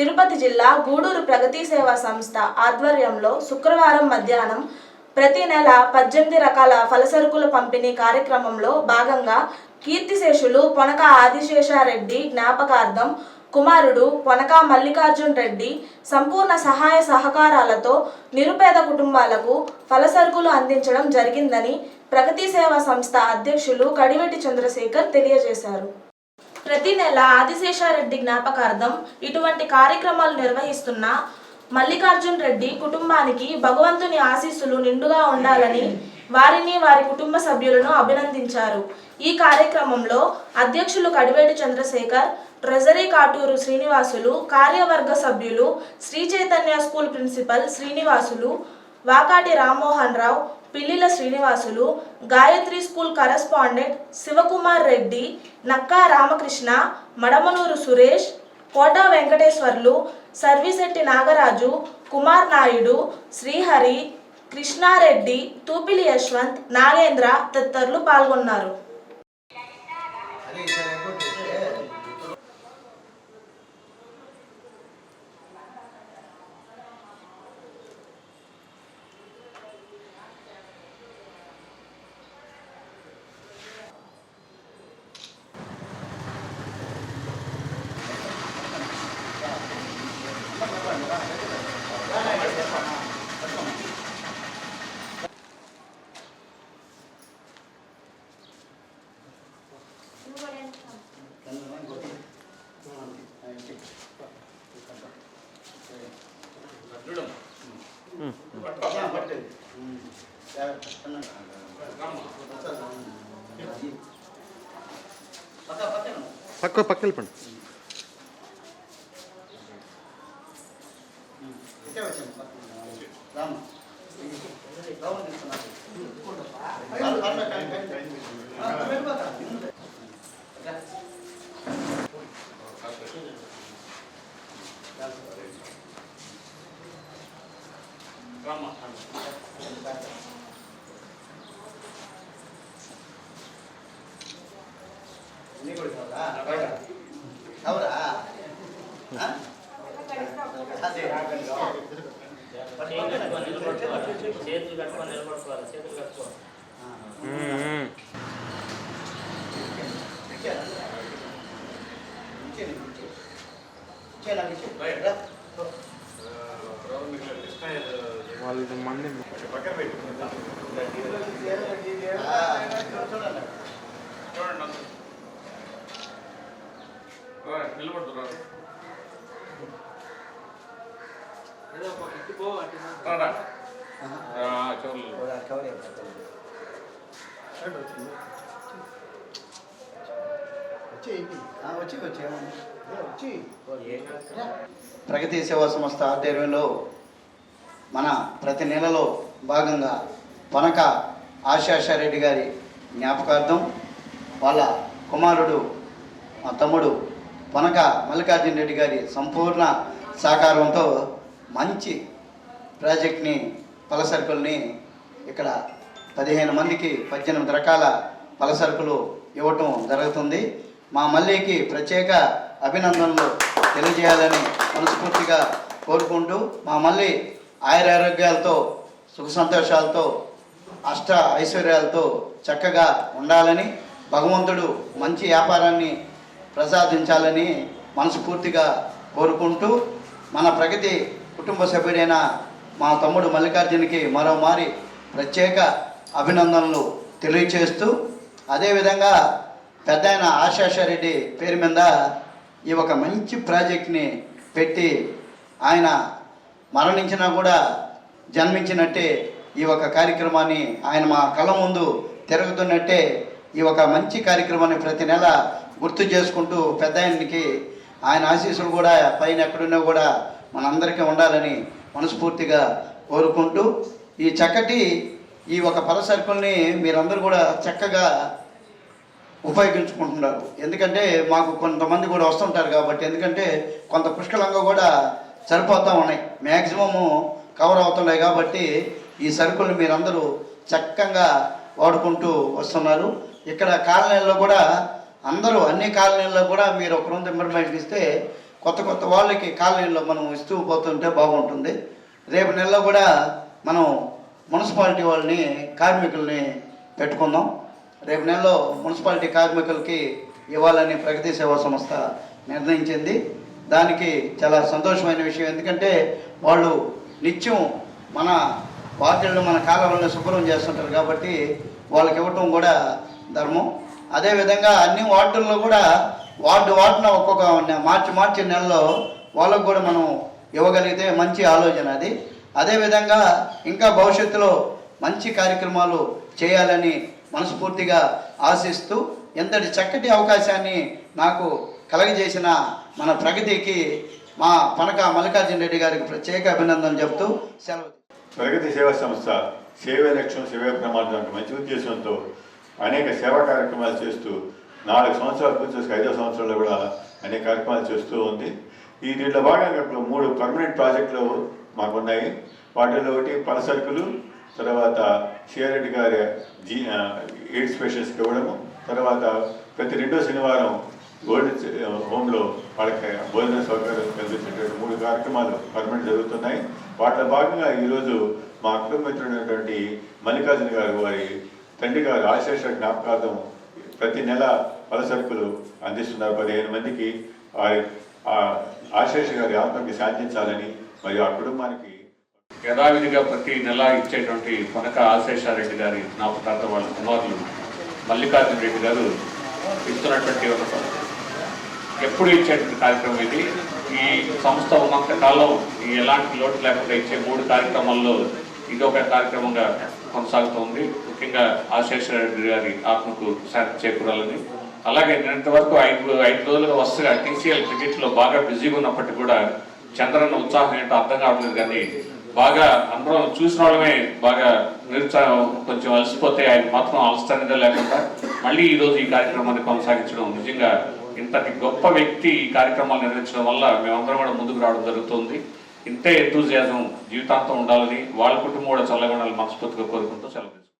తిరుపతి జిల్లా గూడూరు ప్రగతి సేవా సంస్థ ఆధ్వర్యంలో శుక్రవారం మధ్యాహ్నం ప్రతి నెల పద్దెనిమిది రకాల ఫలసరుకుల పంపిణీ కార్యక్రమంలో భాగంగా కీర్తిశేషులు పొనక ఆదిశేషారెడ్డి జ్ఞాపకార్థం కుమారుడు పొనక మల్లికార్జున్ రెడ్డి సంపూర్ణ సహాయ సహకారాలతో నిరుపేద కుటుంబాలకు ఫలసరుకులు అందించడం జరిగిందని ప్రగతి సేవా సంస్థ అధ్యక్షులు కడివెట్టి చంద్రశేఖర్ తెలియజేశారు. ప్రతి నెల ఆదిశేషారెడ్డి జ్ఞాపకార్థం ఇటువంటి కార్యక్రమాలు నిర్వహిస్తున్న మల్లికార్జున్ రెడ్డి కుటుంబానికి భగవంతుని ఆశీస్సులు నిండుగా ఉండాలని వారిని వారి కుటుంబ సభ్యులను అభినందించారు. ఈ కార్యక్రమంలో అధ్యక్షులు కడివేటి చంద్రశేఖర్ ట్రెజరీ కాటూరు శ్రీనివాసులు కార్యవర్గ సభ్యులు Sri Chaitanya school principal Srinivasulu Vakati Rammohan Rao Pillila Srinivasulu Gayatri school correspondent Sivakumar Reddy Nakka Ramakrishna Madamanuru Suresh Kota Venkateswarlu Sarvisetti Nagaraju Kumar Naidu Srihari Krishnareddy Tupili Yashwant Nagendra తదితరులు పాల్గొన్నారు. పక్క పక్క వెళ్ళిపోండి నీ ಅವರಾ కావాలా? కావాలా? ఆ? అదే. చేతులు కట్టుకొని నిలబడుకోవాలి చేతులు కట్టుకోవాలి ఇచ్చేనా? ఇచ్చేయండి, వాళ్ళు మంది చూడండి. నిలబడుతున్నారు వచ్చి వచ్చి వచ్చి ప్రగతి సేవా సంస్థ ఆధ్వర్యంలో మన ప్రతి నెలలో భాగంగా పనక ఆశాషారెడ్డి గారి జ్ఞాపకార్థం వాళ్ళ కుమారుడు మా తమ్ముడు పనక మల్లికార్జున రెడ్డి గారి సంపూర్ణ సహకారంతో మంచి ప్రాజెక్ట్ని పల సరుకుల్ని ఇక్కడ పదిహేను మందికి పద్దెనిమిది రకాల పలసరుకులు ఇవ్వటం జరుగుతుంది. మా మల్లికి ప్రత్యేక అభినందనలు తెలియజేయాలని మనస్ఫూర్తిగా కోరుకుంటూ మా మల్లి ఆయురారోగ్యాలతో సుఖ సంతోషాలతో అష్ట ఐశ్వర్యాలతో చక్కగా ఉండాలని భగవంతుడు మంచి వ్యాపారాన్ని ప్రసాదించాలని మనస్ఫూర్తిగా కోరుకుంటూ మన ప్రగతి కుటుంబ సభ్యుడైన మా తమ్ముడు మల్లికార్జునికి మరోమారి ప్రత్యేక అభినందనలు తెలియచేస్తూ అదేవిధంగా పెద్ద ఆయన ఆశాషారెడ్డి పేరు మీద ఈ ఒక మంచి ప్రాజెక్ట్ని పెట్టి ఆయన మరణించినా కూడా జన్మించినట్టే ఈ ఒక కార్యక్రమాన్ని ఆయన మా కళ్ళ ముందు తిరుగుతున్నట్టే ఈ ఒక మంచి కార్యక్రమాన్ని ప్రతి నెల గుర్తు చేసుకుంటూ పెద్ద ఆయనకి ఆయన ఆశీస్సులు కూడా పైన ఎక్కడున్నా కూడా మనందరికీ ఉండాలని మనస్ఫూర్తిగా కోరుకుంటూ ఈ చక్కటి ఈ ఒక పల సరుకుల్ని మీరందరూ కూడా చక్కగా ఉపయోగించుకుంటున్నారు. ఎందుకంటే మాకు కొంతమంది కూడా వస్తుంటారు కాబట్టి ఎందుకంటే కొంత పుష్కలంగా కూడా సరిపోతూ ఉన్నాయి. మ్యాక్సిమము కవర్ అవుతున్నాయి కాబట్టి ఈ సరుకులు మీరందరూ చక్కగా వాడుకుంటూ వస్తున్నారు. ఇక్కడ కాలనీల్లో కూడా అందరూ అన్ని కాలనీల్లో కూడా మీరు ఒక రెండు ఇంప్రూవ్మెంట్ ఇస్తే కొత్త కొత్త వాళ్ళకి కాలనీలో మనం ఇస్తూ పోతుంటే బాగుంటుంది. రేపు నెలలో కూడా మనం మున్సిపాలిటీ వాళ్ళని కార్మికుల్ని పెట్టుకుందాం. రేపు నెలలో మున్సిపాలిటీ కార్మికులకి ఇవ్వాలని ప్రగతి సేవా సంస్థ నిర్ణయించింది. దానికి చాలా సంతోషమైన విషయం. ఎందుకంటే వాళ్ళు నిత్యం మన వార్డులను మన కాలంలో శుభ్రం చేస్తుంటారు కాబట్టి వాళ్ళకి ఇవ్వటం కూడా ధర్మం. అదేవిధంగా అన్ని వార్డుల్లో కూడా వార్డు వార్డున ఒక్కొక్క మార్చి మార్చి నెలలో వాళ్ళకు కూడా మనం ఇవ్వగలిగితే మంచి ఆలోచన అది. అదేవిధంగా ఇంకా భవిష్యత్తులో మంచి కార్యక్రమాలు చేయాలని మనస్ఫూర్తిగా ఆశిస్తూ ఎంతటి చక్కటి అవకాశాన్ని నాకు కలగజేసిన మన ప్రగతికి మా పనక మల్లికార్జున రెడ్డి గారికి ప్రత్యేక అభినందనలు చెప్తూ సెలవు ప్రగతి సేవా సంస్థ సేవే లక్ష్యం సేవే ప్రమాదం మంచి ఉద్దేశంతో అనేక సేవా కార్యక్రమాలు చేస్తూ నాలుగు సంవత్సరాలు పూర్తి ఐదో సంవత్సరాల్లో కూడా అనేక కార్యక్రమాలు చేస్తూ ఉంది. ఈ దీంట్లో భాగంగా ఇప్పుడు మూడు పర్మనెంట్ ప్రాజెక్టులు మాకు ఉన్నాయి వాటిల్లో ఒకటి పలసరుకులు తర్వాత షేరెడ్డి గారి జీ ఎయిడ్ ఎయిడ్స్ పేషెంట్స్కి ఇవ్వడము తర్వాత ప్రతి రెండో శనివారం గోల్డ్ హోమ్లో వాళ్ళకి భోజన సౌకర్యం కల్పించేటువంటి మూడు కార్యక్రమాలు పర్మనెంట్ జరుగుతున్నాయి. వాటిలో భాగంగా ఈరోజు మా కుటుంబమిత్రుడైనటువంటి మల్లికార్జున గారు వారి తండ్రి గారు ఆశేష జ్ఞాపకార్థం ప్రతి నెల పలసరుకులు అందిస్తున్నారు. పదిహేను మందికి వారి ఆ ఆశేష గారి ఆత్మకి శాంతించాలని మరియు ఆ కుటుంబానికి యథావిధిగా ప్రతి నెల ఇచ్చేటువంటి కొనక ఆశేషారెడ్డి గారి జ్ఞాపకార్థం వాళ్ళ కుమారులు మల్లికార్జున రెడ్డి గారు ఇస్తున్నటువంటి ఒక ఎప్పుడు ఇచ్చేటువంటి కార్యక్రమం ఇది? ఈ సంస్థ ఉన్నంత కాలం ఈ ఎలాంటి లోటు లేకుండా ఇచ్చే మూడు కార్యక్రమాల్లో ఇది ఒక కార్యక్రమంగా కొనసాగుతోంది. ముఖ్యంగా ఆశేషారెడ్డి గారి ఆత్మకు శాంతి చేకూరాలని. అలాగే నిన్నటి వరకు ఐదు ఐదు రోజులుగా వరుసగా టీసీఎల్ క్రికెట్లో బాగా బిజీగా ఉన్నప్పటికీ కూడా చంద్రన్న ఉత్సాహం ఏంటో అర్థం కావట్లేదు కానీ బాగా అందరం చూసిన వాళ్ళమే బాగా నిరుత్సాహం కొంచెం అలసిపోతే ఆయన మాత్రం అలసటనేదే లేకుండా మళ్ళీ ఈరోజు ఈ కార్యక్రమాన్ని కొనసాగించడం నిజంగా ఇంతటి గొప్ప వ్యక్తి ఈ కార్యక్రమాలు నిర్వహించడం వల్ల మేమందరం కూడా ముందుకు రావడం జరుగుతుంది. ఇంతే ఎంతూజియాజం జీవితాంతం ఉండాలని వాళ్ళ కుటుంబం కూడా చల్లగా మనస్ఫూర్తిగా కోరుకుంటూ సెలవు